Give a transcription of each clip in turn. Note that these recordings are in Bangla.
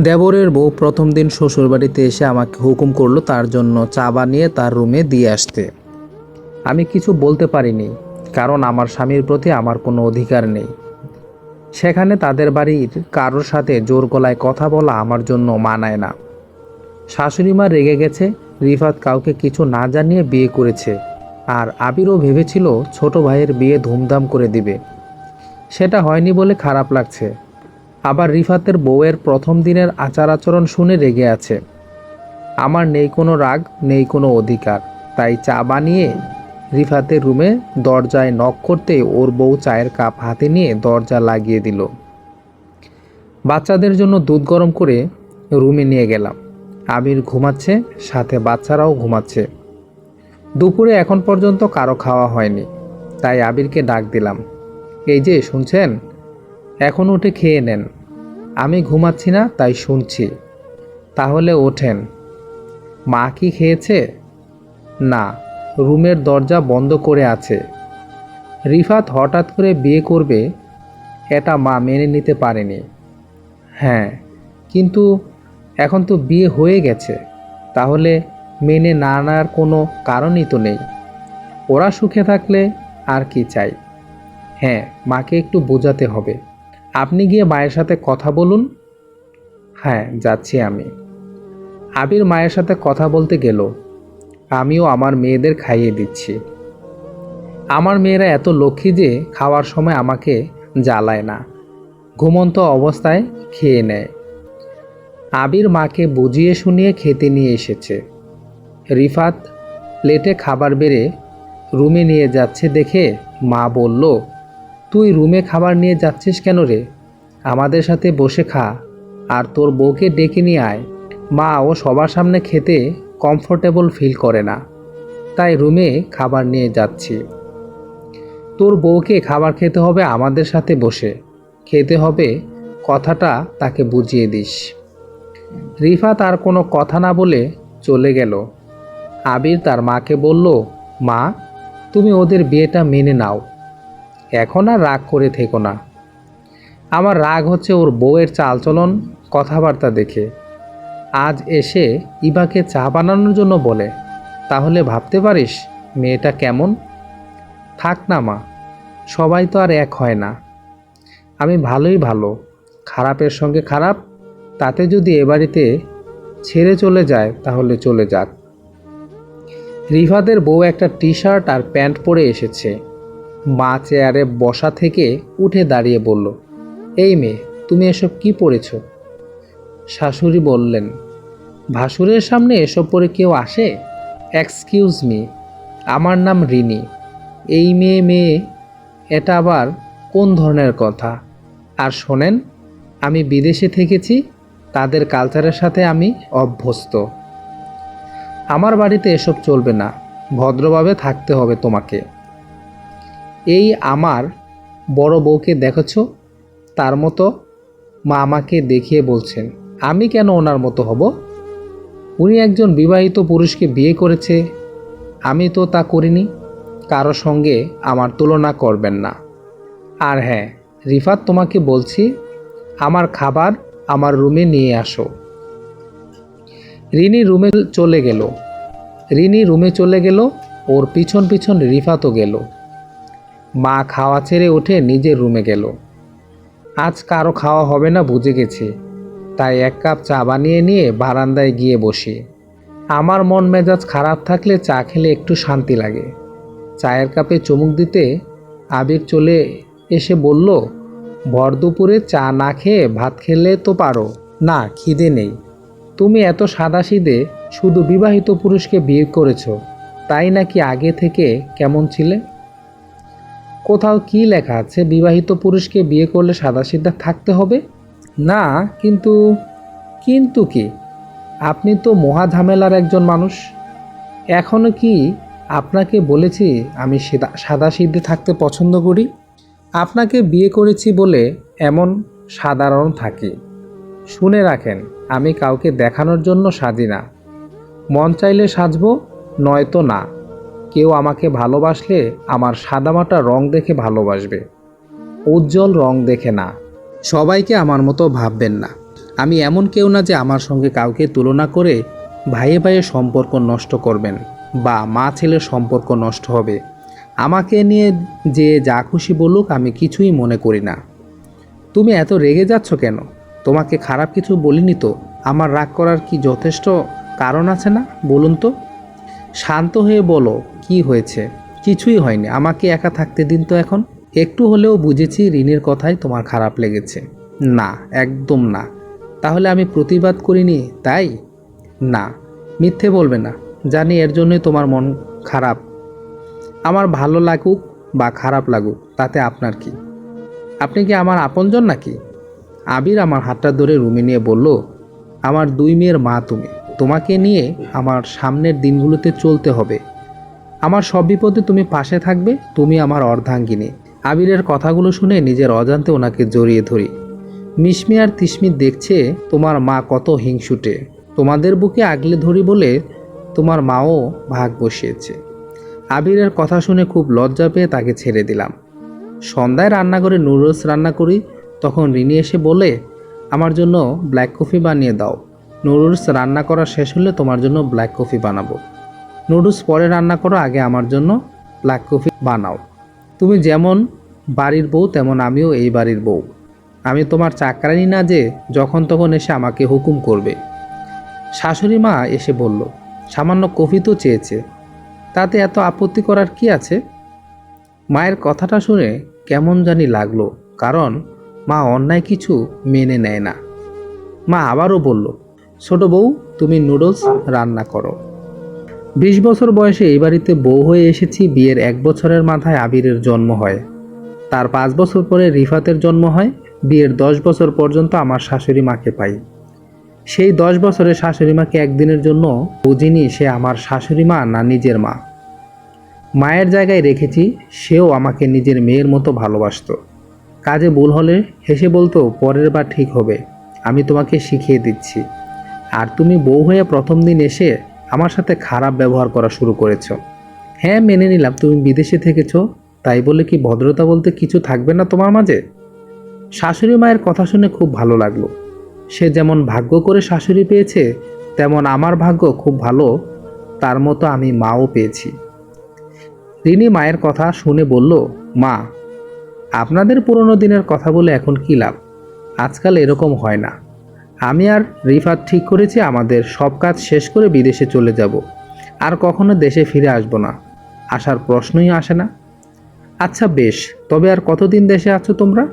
দেবরের বউ প্রথম দিন শ্বশুরবাড়িতে এসে আমাকে হুকুম করল তার জন্য চা বানিয়ে তার রুমে দিয়ে আসতে। আমি কিছু বলতে পারিনি, কারণ আমার স্বামীর প্রতি আমার কোনো অধিকার নেই। সেখানে তাদের বাড়ির কারোর সাথে জোর গলায় কথা বলা আমার জন্য মানায় না। শাশুড়ি মা রেগে গেছে, রিফাত কাউকে কিছু না জানিয়ে বিয়ে করেছে, আর আবিরও ভেবেছিল ছোট ভাইয়ের বিয়ে ধুমধাম করে দিবে। সেটা হয়নি বলে খারাপ লাগছে। আবার রিফাতের বউয়ের প্রথম দিনের আচার আচরণ শুনে রেগে আছে। আমার নেই কোনো রাগ, নেই কোনো অধিকার। তাই চা বানিয়ে রিফাতের রুমে দরজায় নক করতে ওর বউ চায়ের কাপ হাতে নিয়ে দরজা লাগিয়ে দিল। বাচ্চাদের জন্য দুধ গরম করে রুমে নিয়ে গেলাম। আবির ঘুমাচ্ছে, সাথে বাচ্চারাও ঘুমাচ্ছে। দুপুরে এখন পর্যন্ত কারও খাওয়া হয়নি, তাই আবিরকে ডাক দিলাম। এই যে, শুনছেন? এখন উঠে খেয়ে নেন। আমি ঘুমাচ্ছি না, তাই শুনছি। তাহলে ওঠেন। মা কি খেয়েছে? না, রুমের দরজা বন্ধ করে আছে। রিফাত হঠাৎ করে বিয়ে করবে, এটা মা মেনে নিতে পারেনি। হ্যাঁ কিন্তু এখন তো বিয়ে হয়ে গেছে, তাহলে মেনে না আনার কোনো কারণই তো নেই। ওরা সুখে থাকলে আর কি চাই? হ্যাঁ মাকে একটু বোঝাতে হবে। আপনি গিয়ে মায়ের সাথে কথা বলুন। হ্যাঁ যাচ্ছি আমি। আবির মায়ের সাথে কথা বলতে গেল। আমিও আমার মেয়েদের খাইয়ে দিচ্ছি। আমার মেয়েরা এত লক্ষ্মী যে খাওয়ার সময় আমাকে জ্বালায় না। ঘুমন্ত অবস্থায় খেয়ে নেয়। আবির মাকে বুঝিয়ে শুনিয়ে খেতে নিয়ে এসেছে। রিফাত, প্লেটে খাবার বেড়ে রুমে নিয়ে যাচ্ছে দেখে মা বলল তুই রুমে খাবার নিয়ে যাচ্ছিস কেন রে? আমাদের সাথে বসে খা, আর তোর বউকে ডেকে নিয়ে আয়। মা ও সবার সামনে খেতে কমফোর্টেবল ফিল করে না। তাই রুমে খাবার নিয়ে যাচ্ছি। তোর বউকে খাবার খেতে হবে আমাদের সাথে বসে। খেতে হবে কথাটা তাকে বুঝিয়ে দিস। রিফা তার কোনো কথা না বলে চলে গেল। আবির তার মাকে বলল, মা, তুমি ওদের বিয়েটা মেনে নাও। এখন আর রাগ করে থেকো না। আমার রাগ হচ্ছে ওর বউয়ের চালচলন, কথাবার্তা দেখে। আজ এসে ইবাকে চা বানানোর জন্য বলে, তাহলে ভাবতে পারিস মেয়েটা কেমন? থাক না মা, সবাই তো আর এক হয় না। আমি ভালোই ভালো, খারাপের সঙ্গে খারাপ, তাতে যদি এ বাড়িতে ছেড়ে চলে যায় তাহলে চলে যাক। রিফাদের বউ একটা টি শার্ট আর প্যান্ট পরে এসেছে। মা চেয়ারে বসা থেকে উঠে দাঁড়িয়ে বলল, এই মেয়ে, তুমি এসব কি পড়েছ? শাশুড়ি বললেন, ভাসুরের সামনে এসব পরে কেউ আসে? এক্সকিউজ মি আমার নাম রিনি। এই মেয়ে মেয়ে, এটা আবার কোন ধরনের কথা? আর শোনেন, আমি বিদেশে থেকেছি, তাদের কালচারের সাথে আমি অভ্যস্ত। আমার বাড়িতে এসব চলবে না, ভদ্রভাবে থাকতে হবে তোমাকে। এই আমার বড় বউকে দেখেছ? তার মতো মা আমাকে দেখিয়ে বলছেন, আমি কেন ওনার মতো হব? উনি একজন বিবাহিত পুরুষকে বিয়ে করেছে। আমি তো তা করিনি। কারও সঙ্গে আমার তুলনা করবেন না। আর হ্যাঁ রিফাত তোমাকে বলছি, আমার খাবার আমার রুমে নিয়ে আসো। রিনি রুমে চলে গেল। রিনি রুমে চলে গেল, ওর পিছন পিছন রিফাতও গেল। মা খাওয়া ছেড়ে উঠে নিজের রুমে গেল। আজ কারও খাওয়া হবে না বুঝে গেছি। তাই এক কাপ চা বানিয়ে নিয়ে বারান্দায় গিয়ে বসি। আমার মন মেজাজ খারাপ থাকলে চা খেলে একটু শান্তি লাগে। চায়ের কাপে চুমুক দিতে আবির চলে এসে বলল, ভর দুপুরে চা না খেয়ে ভাত খেলে তো পারো। না, খিদে নেই। তুমি এত সাদাসিদে শুধু বিবাহিত পুরুষকে বিয়ে করেছ। তাই নাকি আগে থেকে কেমন ছিলে? কোথাও কি লেখা আছে? বিবাহিত পুরুষকে বিয়ে করলে সাদাসিধা থাকতে হবে? না, কিন্তু কিন্তু কি? আপনি তো মহা ঝামেলার একজন মানুষ। এখনও কি আপনাকে বলেছি আমি সাদা সিদ্ধে থাকতে পছন্দ করি? আপনাকে বিয়ে করেছি বলে এমন সাধারণ থাকি। শুনে রাখেন, আমি কাউকে দেখানোর জন্য সাজি না। মন চাইলে সাজবো, নয়তো না। কেউ আমাকে ভালোবাসলে আমার সাদামাটা রং দেখে ভালোবাসবে। উজ্জ্বল রং দেখে না। সবাইকে আমার মতো ভাববেন না। আমি এমন কেউ না যে আমার সঙ্গে কাউকে তুলনা করে ভাইয়ে ভাইয়ে সম্পর্ক নষ্ট করবেন বা মা ছেলের সম্পর্ক নষ্ট হবে। আমাকে নিয়ে যে যা খুশি বলুক আমি কিছুই মনে করি না। তুমি এত রেগে যাচ্ছ কেন? তোমাকে খারাপ কিছু বলিনি তো? আমার রাগ করার কি যথেষ্ট কারণ আছে না? বলুন তো। শান্ত হয়ে বলো, কি হয়েছে? কিছুই হয়নি। আমাকে একা থাকতে দিন তো এখন? একটু হলেও বুঝেছি ঋণের কথাই তোমার খারাপ লেগেছে। না, একদম না। তাহলে আমি প্রতিবাদ করিনি, তাই? না, মিথ্যে বলবে না। জানি এর জন্যই তোমার মন খারাপ। আমার ভালো লাগুক বা খারাপ লাগুক, তাতে আপনার কি? আপনি কি আমার আপনজন নাকি? আবির আমার হাতটা ধরে রুমে নিয়ে বলল, আমার দুই মেয়ের মা তুমি। তোমাকে নিয়ে আমার সামনের দিনগুলোতে চলতে হবে। আমার সব বিপদে তুমি পাশে থাকবে, তুমি আমার অর্ধাঙ্গিনী। আবিরের কথাগুলো শুনে নিজের অজান্তে ওনাকে জড়িয়ে ধরি। মিসমি আর তিসমি দেখছে তোমার মা কত হিংসুটে। তোমাদের বুকে আগলে ধরি বলে তোমার মাও ভাগ বসিয়েছে। আবিরের কথা শুনে খুব লজ্জা পেয়ে তাকে ছেড়ে দিলাম। সন্ধ্যায় রান্নাঘরে নুডলস রান্না করি, তখন রিনি এসে বলে, আমার জন্য ব্ল্যাক কফি বানিয়ে দাও। নুডলস রান্না করা শেষ হলে তোমার জন্য ব্ল্যাক কফি বানাবো। নুডলস পরে রান্না করো, আগে আমার জন্য ব্ল্যাক কফি বানাও। তুমি যেমন বাড়ির বউ, তেমন আমিও এই বাড়ির বউ। আমি তোমার চাকরানি না যে, যখন তখন এসে আমাকে হুকুম করবে। শাশুড়ি মা এসে বলল, সামান্য কফি তো চেয়েছে। তাতে এত আপত্তি করার কি আছে? মায়ের কথাটা শুনে কেমন জানি লাগল, কারণ মা অন্যায় কিছু মেনে নেয় না। মা আবারও বলল ছোট বউ, তুমি নুডলস রান্না করো। বিশ বছর বয়সে এই বাড়িতে বউ হয়ে এসেছি, বিয়ের এক বছরের মাথায় আবিরের জন্ম হয়। তার পাঁচ বছর পরে রিফাতের জন্ম হয়, বিয়ের দশ বছর পর্যন্ত আমার শাশুড়ি মাকে পাই। সেই দশ বছরে শাশুড়ি মাকে একদিনের জন্য বুঝিনি সে আমার শাশুড়ি মা না নিজের মা। মায়ের জায়গায় রেখেছি, সেও আমাকে নিজের মেয়ের মতো ভালোবাসত। কাজে ভুল হলে হেসে বলতো, পরের বার ঠিক হবে, আমি তোমাকে শিখিয়ে দিচ্ছি। আর তুমি বউ হয়ে প্রথম দিন এসে আমার সাথে খারাপ ব্যবহার করা শুরু করেছ। হ্যাঁ মেনে নিলাম, তুমি বিদেশে থেকেছো, তাই বলে কি ভদ্রতা বলতে কিছু থাকবে না তোমার মাঝে? শাশুড়ি মায়ের কথা শুনে খুব ভালো লাগল। সে যেমন ভাগ্য করে শাশুড়ি পেয়েছে, তেমন আমার ভাগ্য খুব ভালো, তার মতো আমি মাও পেয়েছি। রিনি মায়ের কথা শুনে বলল, মা, আপনাদের পুরনো দিনের কথা বলে এখন কি লাভ? আজকাল এরকম হয় না। আমি আর রিফাত ঠিক করেছি আমাদের সব কাজ শেষ করে বিদেশে চলে যাব। আর কখনো দেশে ফিরে আসব না। আসার প্রশ্নই আসে না। আচ্ছা বেশ, তবে আর কতদিন দেশে আছো তোমরা?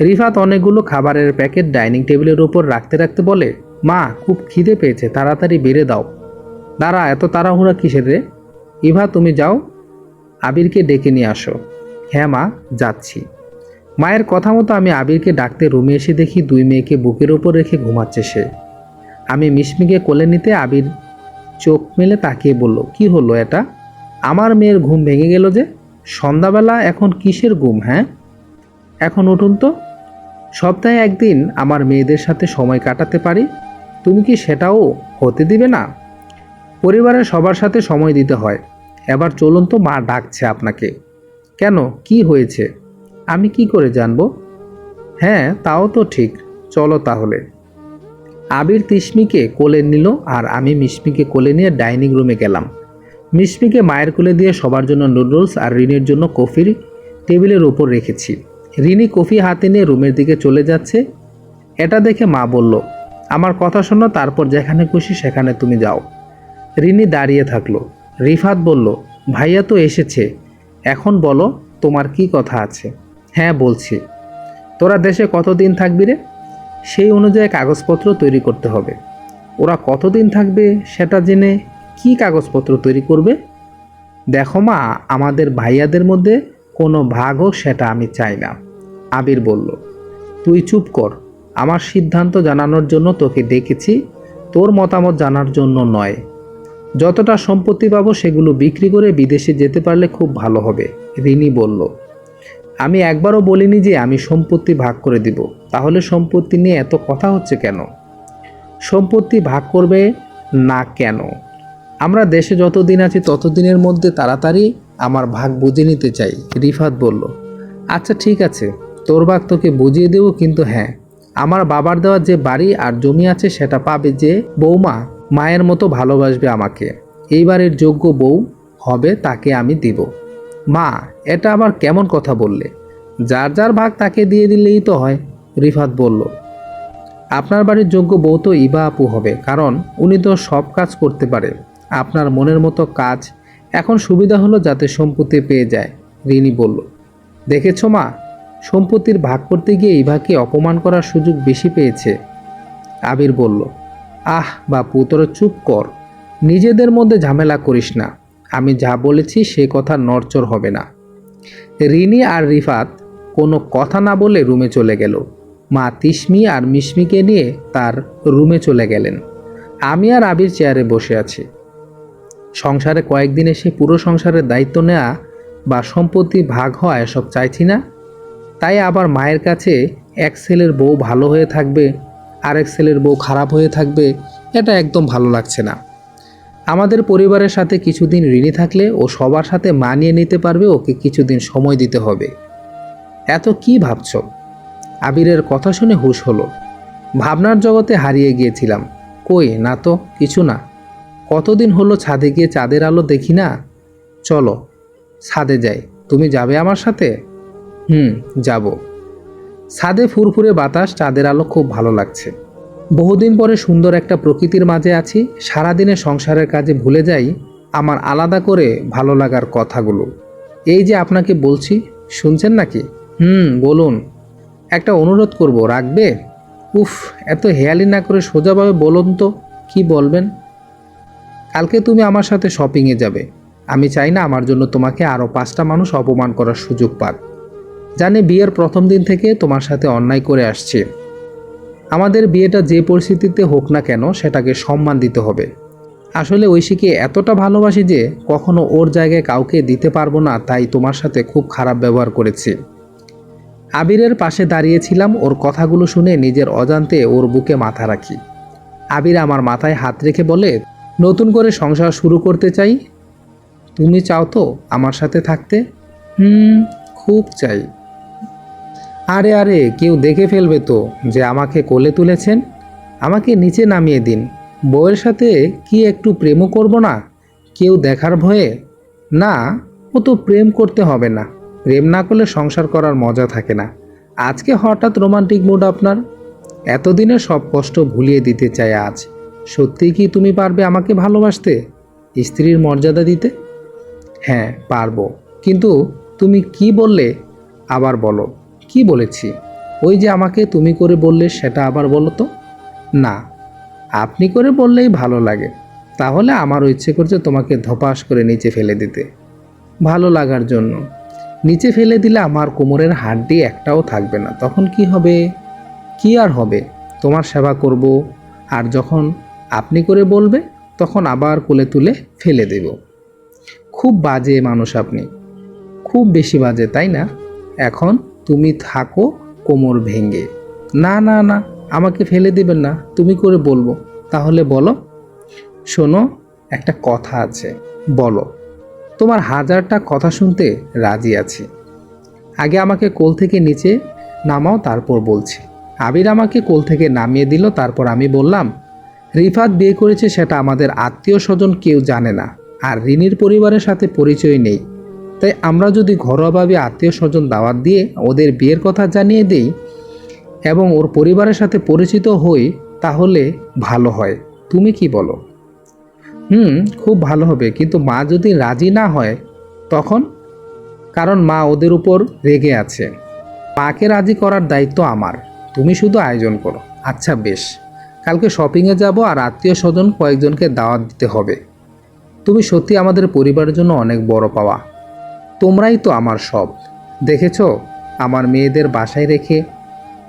রিফাত অনেকগুলো খাবারের প্যাকেট ডাইনিং টেবিলের উপর রাখতে রাখতে বলে, মা, খুব খিদে পেয়েছে, তাড়াতাড়ি বেড়ে দাও। দাঁড়া, এত তাড়াহুড়া কিসের রে? ইভা, তুমি যাও। আবিরকে ডেকে নিয়ে আসো। হ্যাঁ মা, যাচ্ছি। মায়ের কথা মতো আমি আবিরকে ডাকতে রুমে এসে দেখি দুই মেয়েকে বুকের ওপর রেখে ঘুমাচ্ছে সে। আমি মিশমিকে কোলে নিতে আবির চোখ মেলে তাকিয়ে বলল, কি হলো এটা? আমার মেয়ের ঘুম ভেঙে গেল যে। সন্ধ্যাবেলা এখন কিসের ঘুম হ্যাঁ? এখন উঠুন তো। সপ্তাহে একদিন আমার মেয়েদের সাথে সময় কাটাতে পারি। তুমি কি সেটাও হতে দিবে না? পরিবারের সবার সাথে সময় দিতে হয়। এবার চলুন তো মা ডাকছে আপনাকে। কেন? কি হয়েছে? আমি কি করে জানব? হ্যাঁ তাও তো ঠিক। চলো তাহলে। আবির তিশমিকে কোলে নিল আর আমি মিশমিকে কোলে নিয়ে ডাইনিং রুমে গেলাম। মিশমিকে মায়ের কোলে দিয়ে সবার জন্য নুডলস আর রিনির জন্য কফির টেবিলের উপর রেখেছি। রিনি কফি হাতে নিয়ে রুমের দিকে চলে যাচ্ছে। এটা দেখে মা বলল, আমার কথা শোনো, তারপর যেখানে খুশি সেখানে তুমি যাও। রিনি দাঁড়িয়ে থাকল। রিফাত বলল, ভাইয়া তো এসেছে। এখন বলো, তোমার কি কথা আছে? হ্যাঁ বলছি। তোরা দেশে কতদিন থাকবি রে? সেই অনুযায়ী কাগজপত্র তৈরি করতে হবে। ওরা কতদিন থাকবে সেটা জেনে কি কাগজপত্র তৈরি করবে? দেখো মা, আমাদের ভাইয়াদের মধ্যে কোনো ভাগ হোক সেটা আমি চাই না, আবির বলল। তুই চুপ কর, আমার সিদ্ধান্ত জানানোর জন্য তোকে ডেকেছি, তোর মতামত জানার জন্য নয়। যতটা সম্পত্তি পাবো সেগুলো বিক্রি করে বিদেশে যেতে পারলে খুব ভালো হবে, রিনি বলল। আমি একবারও বলিনি যে আমি সম্পত্তি ভাগ করে দিব। তাহলে সম্পত্তি নিয়ে এত কথা হচ্ছে কেন? সম্পত্তি ভাগ করবে না কেন? আমরা দেশে যতদিন আছি ততদিনের মধ্যে তাড়াতাড়ি আমার ভাগ বুঝে নিতে চাই, রিফাত বলল। আচ্ছা ঠিক আছে, তোর ভাগ তোকে বুঝিয়ে দেবো, কিন্তু হ্যাঁ আমার বাবার দেওয়া যে বাড়ি আর জমি আছে সেটা পাবে যে বৌমা মায়ের মতো ভালোবাসবে আমাকে। এইবারের যোগ্য বউ হবে তাকে আমি দিব। মা, এটা আবার কেমন কথা বললে? যার যার ভাগ তাকে দিয়ে দিলেই তো হয়, রিফাত বলল। আপনার বাড়ির যোগ্য বউ তো ইবা আপু হবে, কারণ উনি তো সব কাজ করতে পারে। আপনার মনের মতো কাজ এখন সুবিধা হলো যাতে সম্পত্তি পেয়ে যায়, রিনি বলল। দেখেছ মা, সম্পত্তির ভাগ করতে গিয়ে ইভাকে অপমান করার সুযোগ বেশি পেয়েছে। আবির বলল, আহ বাপু, তোরা চুপ কর। নিজেদের মধ্যে ঝামেলা করিস না। আমি যা বলেছি সে কথা নড়চড় হবে না। রিনি আর রিফাত কোনো কথা না বলে রুমে চলে গেল। মা তিশমি আর মিশমিকে নিয়ে তার রুমে চলে গেলেন। আমি আর আবির চেয়ারে বসে আছি। সংসারে কয়েকদিন এসে পুরো সংসারের দায়িত্ব নেওয়া বা সম্পত্তি ভাগ হওয়া এসব চাইছি না। তাই আবার মায়ের কাছে এক ছেলের বউ ভালো হয়ে থাকবে, আরেক ছেলের বউ খারাপ হয়ে থাকবে, এটা একদম ভালো লাগছে না। আমাদের পরিবারের সাথে কিছুদিন ঋণী থাকলে ও সবার সাথে মানিয়ে নিতে পারবে ওকে কিছুদিন সময় দিতে হবে। এত কি ভাবছ? আবিরের কথা শুনে হুশ হলো। ভাবনার জগতে হারিয়ে গিয়েছিলাম। কই, না তো, কিছু না। কতদিন হলো ছাদে গিয়ে চাঁদের আলো দেখি না? চলো, ছাদে যাই। তুমি যাবে আমার সাথে? হুম, যাব। ছাদে ফুরফুরে বাতাস, চাঁদের আলো খুব ভালো লাগছে। বহুদিন পরে সুন্দর একটা প্রকৃতির মাঝে আছি সারাদিনে সংসারের কাজে ভুলে যাই, আমার আলাদা করে ভালো লাগার কথাগুলো। এই যে আপনাকে বলছি, শুনছেন নাকি? হুম, বলুন। একটা অনুরোধ করব, রাখবে? উফ, এত হেয়ালি না করে সোজাভাবে বলুন তো, কি বলবেন? কালকে তুমি আমার সাথে শপিংয়ে যাবে। আমি চাই না আমার জন্য তোমাকে আরও পাঁচটা মানুষ অপমান করার সুযোগ পাক। জানি বিয়ের প্রথম দিন থেকে তোমার সাথে অন্যায় করে আসছে। আমাদের বিয়েটা যে পরিস্থিতিতে হোক না কেন সেটাকে সম্মান দিতে হবে। আসলে ঐশীকে এতটা ভালোবাসি যে কখনো ওর জায়গায় কাউকে দিতে পারব না, তাই তোমার সাথে খুব খারাপ ব্যবহার করেছি। আবিরের পাশে দাঁড়িয়েছিলাম, ওর কথাগুলো শুনে নিজের অজান্তে ওর বুকে মাথা রাখি। আবির আমার মাথায় হাত রেখে বলে, নতুন করে সংসার শুরু করতে চাই? তুমি চাও তো আমার সাথে থাকতে? হুম, খুব চাই। আরে আরে, কেউ দেখে ফেলবে তো যে আমাকে কোলে তুলেছেন। আমাকে নিচে নামিয়ে দিন। বউয়ের সাথে কি একটু প্রেমও করব না? কেউ দেখার ভয়ে? না, ও তো প্রেম করতে হবে না। প্রেম না করলে সংসার করার মজা থাকে না। আজকে হঠাৎ রোমান্টিক মুড আপনার? এতদিনে সব কষ্ট ভুলিয়ে দিতে চাই আজ। সত্যি কি তুমি পারবে আমাকে ভালোবাসতে? স্ত্রীর মর্যাদা দিতে? হ্যাঁ পারব। কিন্তু তুমি কি বললে? আবার বলো। কি বলেছি? ওই যে আমাকে তুমি করে বললে সেটা আবার বলো তো। না, আপনি করে বললেই ভালো লাগে। তাহলে আমারও ইচ্ছে করছে তোমাকে ধপাস করে নিচে ফেলে দিতে। ভালো লাগার জন্য। নিচে ফেলে দিলে আমার কোমরের হাড্ডি একটাও থাকবে না। তখন কি হবে? কি আর হবে? তোমার সেবা করব। আর যখন আপনি করে বলবে, তখন আবার কোলে তুলে ফেলে দেব। খুব বাজে মানুষ আপনি। খুব বেশি বাজে, তাই না? এখন তুমি থাকো, কোমর ভেঙে। না না না, আমাকে ফেলে দিবেন না, তুমি করে বলব। তাহলে বলো, শোনো, একটা কথা আছে, বলো, তোমার হাজারটা কথা শুনতে রাজি আছি। আগে আমাকে কোল থেকে নিচে নামাও, তারপর বলছি। আবির আমাকে কোল থেকে নামিয়ে দিল, তারপর আমি বললাম, রিফাত বিয়ে করেছে সেটা আমাদের আত্মীয় স্বজন কেউ জানে না, আর রিনির পরিবারের সাথে পরিচয় নেই। তাই আমরা যদি ঘরোয়াভাবে আত্মীয় স্বজন দাওয়াত দিয়ে ওদের বিয়ের কথা জানিয়ে দিই এবং ওর পরিবারের সাথে পরিচিত হই, তাহলে ভালো হয়। তুমি কি বলো? হুম, খুব ভালো হবে। কিন্তু মা যদি রাজি না হয়, তখন? কারণ মা ওদের উপর রেগে আছে। মাকে রাজি করার দায়িত্ব আমার। তুমি শুধু আয়োজন করো। আচ্ছা বেশ। কালকে শপিংয়ে যাব আর আত্মীয় স্বজন কয়েকজনকে দাওয়াত দিতে হবে। তুমি সত্যি আমাদের পরিবারের জন্য অনেক বড় পাওয়া। তোমরাই তো আমার সব। দেখেছ, আমার মেয়েদের বাসায় রেখে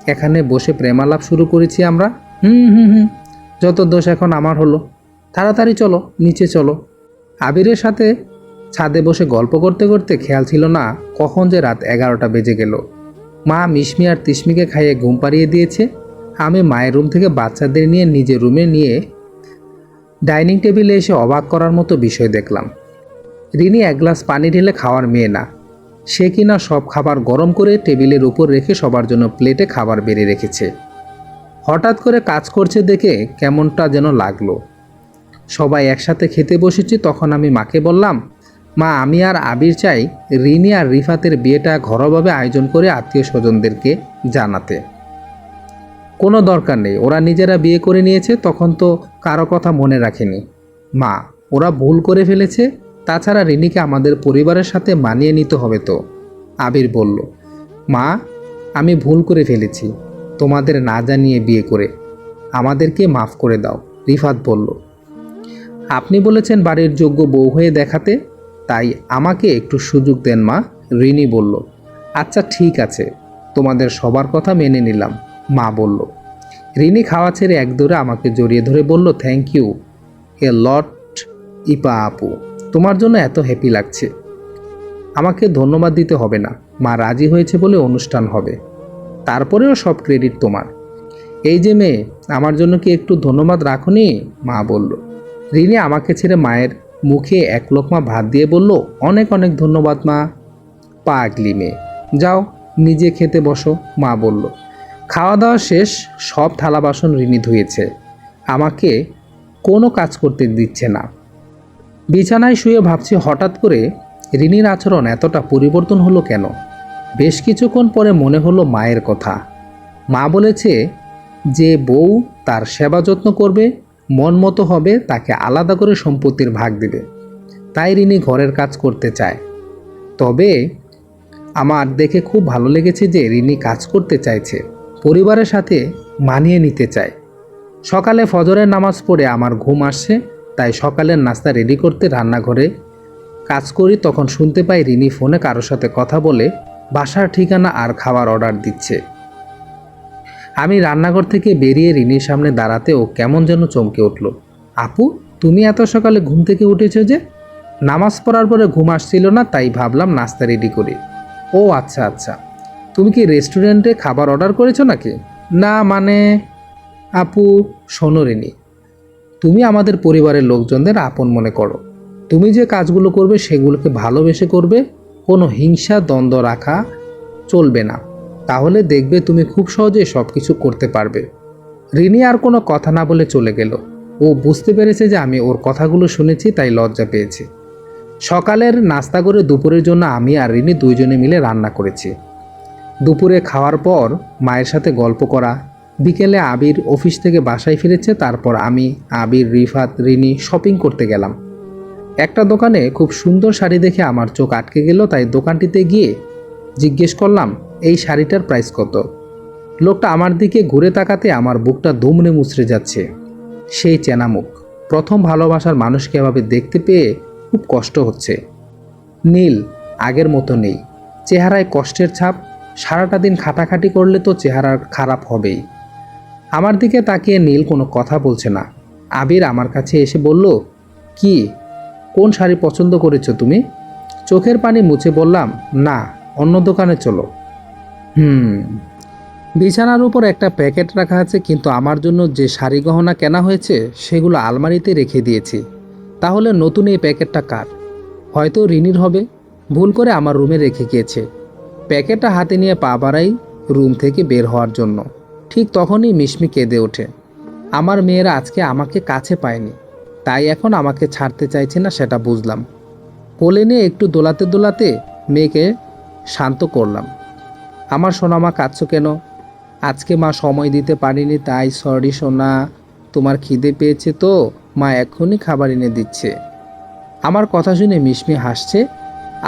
এখানে বসে প্রেমালাপ শুরু করেছি আমরা? হুম হুম হুম। যত দোষ এখন আমার হলো। তাড়াতাড়ি চলো, নিচে চলো। আবিরের সাথে ছাদে বসে গল্প করতে করতে খেয়াল ছিল না কখন যে রাত এগারোটা বেজে গেল। মা মিশমি আর তিশমিকে খাইয়ে ঘুম পাড়িয়ে দিয়েছে। আমি মায়ের রুম থেকে বাচ্চাদের নিয়ে নিজের রুমে নিয়ে ডাইনিং টেবিলে এসে অবাক করার মতো বিষয় দেখলাম। রিনি এক গ্লাস পানি ঢেলে খাওয়ার মেয়ে না। সে কিনা সব খাবার গরম করে টেবিলের উপর রেখে সবার জন্য প্লেটে খাবার বেড়ে রেখেছে। হঠাৎ করে কাজ করছে দেখে কেমনটা যেন লাগল। সবাই একসাথে খেতে বসেছি, তখন আমি মাকে বললাম, মা, আমি আর আবির চাই রিনি আর রিফাতের বিয়েটা ঘরোয়াভাবে আয়োজন করে আত্মীয় স্বজনদেরকে জানাতে। কোনো দরকার নেই, ওরা নিজেরা বিয়ে করে নিয়েছে, তখন তো কারও কথা মনে রাখেনি। মা, ওরা ভুল করে ফেলেছে তাছাড়া রিনিকে আমাদের পরিবারের সাথে মানিয়ে নিতে হবে তো। আবির বলল, মা, আমি ভুল করে ফেলেছি। তোমাদের না জানিয়ে বিয়ে করে আমাদেরকে মাফ করে দাও, রিফাত বলল। আপনি বলেছেন বাড়ির যোগ্য বউ হয়ে দেখাতে, তাই আমাকে একটু সুযোগ দেন, মা, রিনি বলল। আচ্ছা ঠিক আছে, তোমাদের সবার কথা মেনে নিলাম, মা বলল। রিনি খাওয়া ছেড়ে এক দৌড়ে আমাকে জড়িয়ে ধরে বলল, thank you, a lot Ipa আপু। তোমার জন্য এত হ্যাপি লাগছে। আমাকে ধন্যবাদ দিতে হবে না। মা রাজি হয়েছে বলে অনুষ্ঠান হবে। তারপরেও সব ক্রেডিট তোমার। এই যে মেয়ে, আমার জন্য কি একটু ধন্যবাদ রাখুনি? মা বলল। রিনি আমাকে ছেড়ে মায়ের মুখে এক লোকমা ভাত দিয়ে বলল, অনেক অনেক ধন্যবাদ মা। পাগলি মেয়ে। যাও, নিজে খেতে বসো, মা বলল। খাওয়া দাওয়া শেষ, সব থালা বাসন রিনি ধুয়েছে। আমাকে কোনো কাজ করতে দিচ্ছে না। বিছানায় শুয়ে ভাবছি হঠাৎ করে রিনির আচরণ এতটা পরিবর্তন হলো কেন? বেশ কিছুক্ষণ পরে মনে হলো মায়ের কথা। মা বলেছে যে, বউ তার সেবা যত্ন করবে, মন মতো হবে, তাকে আলাদা করে সম্পত্তির ভাগ দিবে। তাই রিনি ঘরের কাজ করতে চায়। তবে আমার দেখে খুব ভালো লেগেছে যে, রিনি কাজ করতে চাইছে, পরিবারের সাথে মানিয়ে নিতে চায়। সকালে ফজরের নামাজ পড়ে আমার ঘুম আসছে তাই সকালের নাস্তা রেডি করতে রান্নাঘরে কাজ করি, তখন শুনতে পাই রিনি ফোনে কারোর সাথে কথা বলে বাসার ঠিকানা আর খাবার অর্ডার দিচ্ছে। আমি রান্নাঘর থেকে বেরিয়ে রিনির সামনে দাঁড়াতে ও কেমন যেন চমকে উঠল। আপু, তুমি এত সকালে ঘুম থেকে উঠেছো যে? নামাজ পড়ার পরে ঘুম আসছিল না, তাই ভাবলাম নাস্তা রেডি করি। ও আচ্ছা আচ্ছা। তুমি কি রেস্টুরেন্টে খাবার অর্ডার করেছ নাকি? না মানে? আপু, শোনো রিনি তুমি আমাদের পরিবারের লোকজনদের আপন মনে করো। তুমি যে কাজগুলো করবে সেগুলোকে ভালোবেসে করবে, কোনো হিংসা, দ্বন্দ্ব রাখা চলবে না। তাহলে দেখবে তুমি খুব সহজে সব কিছু করতে পারবে। রিনি আর কোনো কথা না বলে চলে গেল। ও বুঝতে পেরেছে যে আমি ওর কথাগুলো শুনেছি, তাই লজ্জা পেয়েছি। সকালের নাস্তা করে দুপুরের জন্য আমি আর রিনি দুইজনে মিলে রান্না করেছি। দুপুরে খাওয়ার পর মায়ের সাথে গল্প করা বিকেলে আবির অফিস থেকে বাসায় ফিরেছে, তারপর আমি, আবির, রিফাত, রিনি শপিং করতে গেলাম। একটা দোকানে খুব সুন্দর শাড়ি দেখে আমার চোখ আটকে গেল, তাই দোকানটিতে গিয়ে জিজ্ঞেস করলাম, এই শাড়িটার প্রাইস কত? লোকটা আমার দিকে ঘুরে তাকাতে আমার বুকটা দুমড়ে মুচড়ে যাচ্ছে। সেই চেনা মুখ প্রথম ভালোবাসার মানুষকে এভাবে দেখতে পেয়ে খুব কষ্ট হচ্ছে। নীল, আগের মতো নেই। চেহারায় কষ্টের ছাপ। সারাটা দিন খাটাখাটি করলে তো চেহারা খারাপ হবেই। আমার দিকে তাকিয়ে নীল কোনো কথা বলছে না। আবির আমার কাছে এসে বলল, কি? কোন শাড়ি পছন্দ করেছ তুমি? চোখের পানি মুছে বললাম, না, অন্য দোকানে চলো। হুম, বিছানার উপর একটা প্যাকেট রাখা আছে, কিন্তু আমার জন্য যে শাড়ি গহনা কেনা হয়েছে, সেগুলো আলমারিতে রেখে দিয়েছি। তাহলে নতুন এই প্যাকেটটা কার? হয়তো রিনির হবে। ভুল করে আমার রুমে রেখে গিয়েছে। প্যাকেটটা হাতে নিয়ে পা বাড়াই রুম থেকে বের হওয়ার জন্য। ঠিক তখনই মিশমি কেঁদে ওঠে। আমার মেয়েরা আজকে আমাকে কাছে পায়নি, তাই এখন আমাকে ছাড়তে চাইছে না সেটা বুঝলাম। কোলে নিয়ে একটু দোলাতে দোলাতে মেয়েকে শান্ত করলাম। আমার সোনা মা কাঁদছো কেন? আজকে মা সময় দিতে পারিনি, তাই সরি সোনা, তোমার খিদে পেয়েছে তো, মা এক্ষুনি খাবার এনে দিচ্ছে। আমার কথা শুনে মিশমি হাসছে।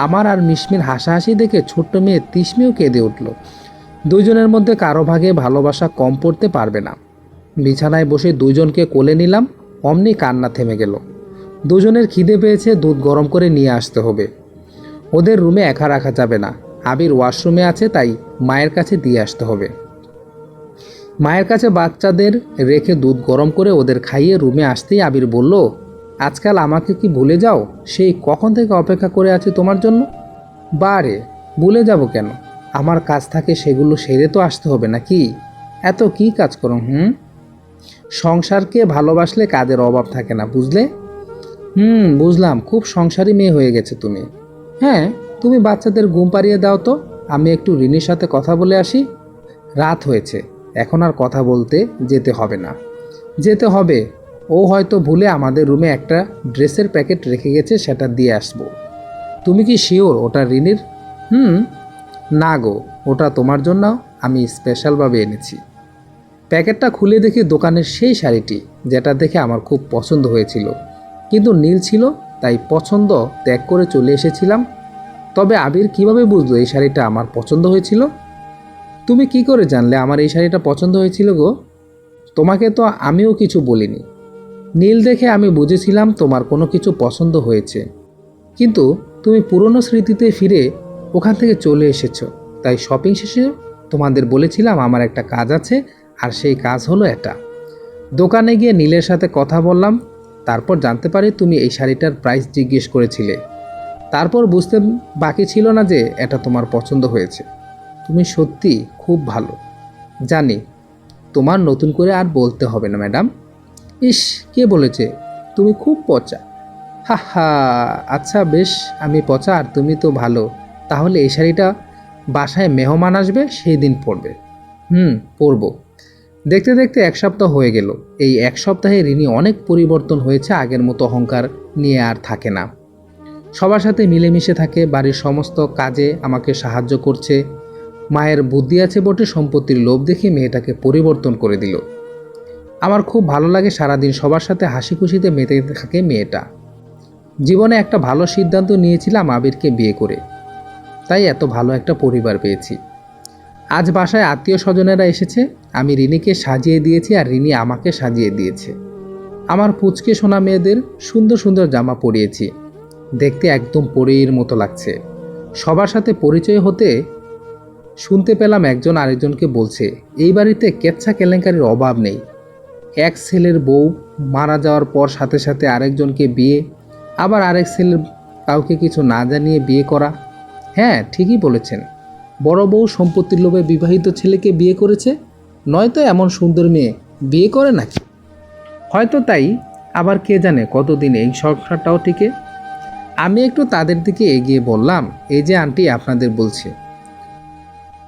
আমার আর মিশমির হাসাহাসি দেখে ছোট্ট মেয়ে তিসমিও কেঁদে উঠল। দুইজনের মধ্যে কারও ভাগে ভালোবাসা কম পড়তে পারবে না। বিছানায় বসে দুইজনকে কোলে নিলাম, অমনি কান্না থেমে গেল। দুজনের খিদে পেয়েছে, দুধ গরম করে নিয়ে আসতে হবে। ওদের রুমে একা রাখা যাবে না। আবির ওয়াশরুমে আছে, তাই মায়ের কাছে দিয়ে আসতে হবে। মায়ের কাছে বাচ্চাদের রেখে দুধ গরম করে ওদের খাইয়ে রুমে আসতেই আবির বলল, আজকাল আমাকে কি ভুলে যাও? সেই কখন থেকে অপেক্ষা করে আছি তোমার জন্য? বারে, ভুলে যাব কেন? আমার কাজ থাকে সেগুলো সেরে তো আসতে হবে নাকি? এত কি কাজ করো হুম? সংসারকে ভালোবাসলে কাজের অভাব থাকে না, বুঝলে? হুম, বুঝলাম, খুব সংসারী মেয়ে হয়ে গেছে তুমি। হ্যাঁ তুমি বাচ্চাদের ঘুম পাড়িয়ে দাও তো, আমি একটু রিনির সাথে কথা বলে আসি। রাত হয়েছে, এখন আর কথা বলতে যেতে হবে না। যেতে হবে, ও হয়তো ভুলে আমাদের রুমে একটা ড্রেসের প্যাকেট রেখে গেছে, সেটা দিয়ে আসব। তুমি কি শিওর ওটা রিনির? হুম না গো, ওটা তোমার জন্য আমি স্পেশালভাবে এনেছি। প্যাকেটটা খুলে দেখি দোকানের সেই শাড়িটি, যেটা দেখে আমার খুব পছন্দ হয়েছিল। কিন্তু নীল ছিল, তাই পছন্দ ত্যাগ করে চলে এসেছিলাম। তবে আবির কীভাবে বুঝলো এই শাড়িটা আমার পছন্দ হয়েছিল? তুমি কি করে জানলে আমার এই শাড়িটা পছন্দ হয়েছিল গো? তোমাকে তো আমিও কিছু বলিনি। নীল দেখে আমি বুঝেছিলাম তোমার কোনো কিছু পছন্দ হয়েছে। কিন্তু তুমি পুরনো স্মৃতিতে ফিরে ওখান থেকে চলে এসেছ। তাই শপিং শেষে তোমাদের বলেছিলাম আমার একটা কাজ আছে, আর সেই কাজ হলো এটা। দোকানে গিয়ে নীলের সাথে কথা বললাম, তারপর জানতে পারি তুমি এই শাড়িটার প্রাইস জিজ্ঞেস করেছিলে। তারপর বুঝতে বাকি ছিল না যে এটা তোমার পছন্দ হয়েছে। তুমি সত্যি খুব ভালো। জানি, তোমার নতুন করে আর বলতে হবে না ম্যাডাম ইস, কে বলেছে? তুমি খুব পচা। হা হা আচ্ছা বেশ, আমি পচা আর তুমি তো ভালো। তাহলে এই শাড়িটা বাসায় মেহমান আসবে, সেই দিন পরবে। হুম, পরব। দেখতে দেখতে এক সপ্তাহ হয়ে গেল। এই এক সপ্তাহে রিনি অনেক পরিবর্তন হয়েছে, আগের মতো অহংকার নিয়ে আর থাকে না। সবার সাথে মিলেমিশে থাকে, বাড়ির সমস্ত কাজে আমাকে সাহায্য করছে। মায়ের বুদ্ধি আছে বটে, সম্পত্তির লোভ দেখে মেয়েটাকে পরিবর্তন করে দিল। আমার খুব ভালো লাগে সারাদিন সবার সাথে হাসি খুশিতে মেতে থাকে মেয়েটা। জীবনে একটা ভালো সিদ্ধান্ত নিয়েছিলাম আবিরকে বিয়ে করে। তাই এত ভালো একটা পরিবার পেয়েছি। আজ বাসায় আত্মীয় স্বজনেরা এসেছে, আমি রিনিকে সাজিয়ে দিয়েছি আর রিনি আমাকে সাজিয়ে দিয়েছে। আমার পুচকে সোনা মেয়েদের সুন্দর সুন্দর জামা পরিয়েছি। দেখতে একদম পরীর মতো লাগছে। সবার সাথে পরিচয় হতে শুনতে পেলাম একজন আরেকজনকে বলছে, এই বাড়িতে কেচ্ছা কেলেঙ্কারির অভাব নেই। এক ছেলের বউ মারা যাওয়ার পর সাথে সাথে আরেকজনকে বিয়ে, আবার আরেক ছেলের কাউকে কিছু না জানিয়ে বিয়ে করা হ্যাঁ ঠিকই বলেছেন। বড় বউ সম্পত্তির লোভে বিবাহিত ছেলেকে বিয়ে করেছে? নয়তো এমন সুন্দর মেয়ে বিয়ে করে নাকি? হয়তো তাই। আবার কে জানে কতদিন এই সংসারটাও টিকে? আমি একটু তাদের দিকে এগিয়ে বললাম, এই যে আন্টি আপনাদের বলছে।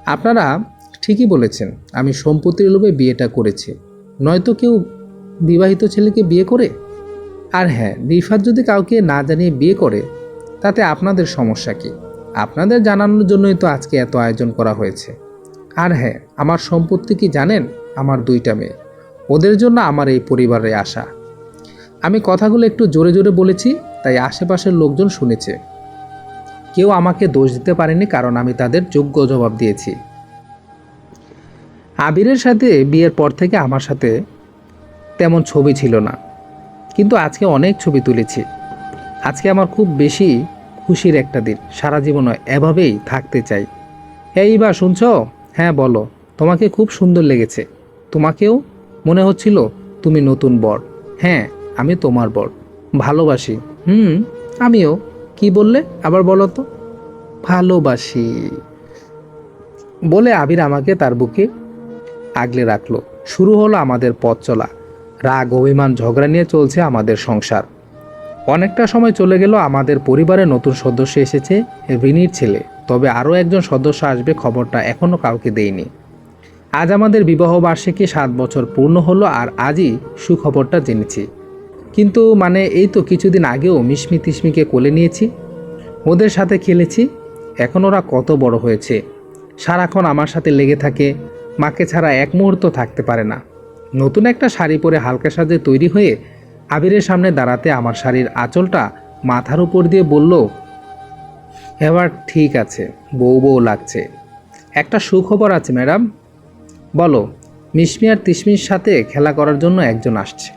আপনারা ঠিকই বলেছেন, আমি সম্পত্তির লোভে বিয়েটা করেছি। নয়তো কেউ বিবাহিত ছেলেকে বিয়ে করে? আর হ্যাঁ রিফাত যদি কাউকে না জানিয়ে বিয়ে করে, তাতে আপনাদের সমস্যা কি? আপনাদের জানানোর জন্যই তো আজকে এত আয়োজন করা হয়েছে। আর হ্যাঁ আমার সম্পত্তি কি জানেন? আমার দুইটা মেয়ে। ওদের জন্য আমার এই পরিবারে আসা আমি কথাগুলো একটু জোরে জোরে বলেছি, তাই আশেপাশের লোকজন শুনেছে। কেউ আমাকে দোষ দিতে পারেনি কারণ আমি তাদের যোগ্য জবাব দিয়েছি। আবিরের সাথে বিয়ের পর থেকে আমার সাথে তেমন ছবি ছিল না। কিন্তু আজকে অনেক ছবি তুলেছি। আজকে আমার খুব বেশি খুশির একটা দিন। সারা জীবন এভাবেই থাকতে চাই। এই বা শুনছ? হ্যাঁ বলো। তোমাকে খুব সুন্দর লেগেছে। তোমাকেও মনে হচ্ছিল তুমি নতুন বর। হ্যাঁ আমি তোমার বর। ভালোবাসি। হুম, আমিও। কি বললে? আবার বলো তো। ভালোবাসি। বলে আবির আমাকে তার বুকে আগলে রাখল। শুরু হলো আমাদের পথ চলা। রাগ, অভিমান, ঝগড়া নিয়ে চলছে আমাদের সংসার। অনেকটা সময় চলে গেল, আমাদের পরিবারে নতুন সদস্য এসেছে, রিনির ছেলে। তবে আরও একজন সদস্য আসবে খবরটা এখনও কাউকে দেয়নি আজ আমাদের বিবাহ বার্ষিকী সাত বছর পূর্ণ হলো আর আজই সুখবরটা জেনেছি। কিন্তু মানে এই তো কিছুদিন আগেও মিশমি তিসমিকে কোলে নিয়েছি, ওদের সাথে খেলেছি, এখন ওরা কত বড় হয়েছে। সারাক্ষণ আমার সাথে লেগে থাকে, মাকে ছাড়া এক মুহূর্ত থাকতে পারে না। নতুন একটা শাড়ি পরে হালকা সাজে তৈরি হয়ে আবিরের সামনে দাঁড়াতে আমার শাড়ির আঁচলটা মাথার উপর দিয়ে বলল, এবার ঠিক আছে, বউ বউ লাগছে। একটা সুখবর আছে, ম্যাডাম। বলো মিশমি আর তিসমির সাথে খেলা করার জন্য একজন আসছে।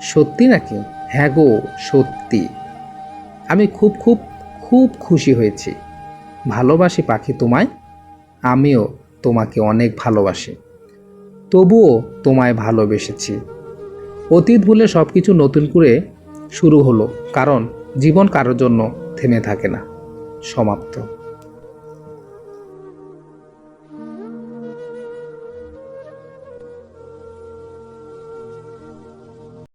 সত্যি নাকি? হ্যাঁ গো, সত্যি। আমি খুব খুব খুব খুশি হয়েছি। ভালোবাসি পাখি তোমায়, আমিও তোমাকে অনেক ভালোবাসি। তবুও তোমায় ভালোবেসেছি। অতীত ভুলে সব কিছু নতুন করে শুরু হলো, কারণ জীবন কারোর জন্য থেমে থাকে না। সমাপ্ত।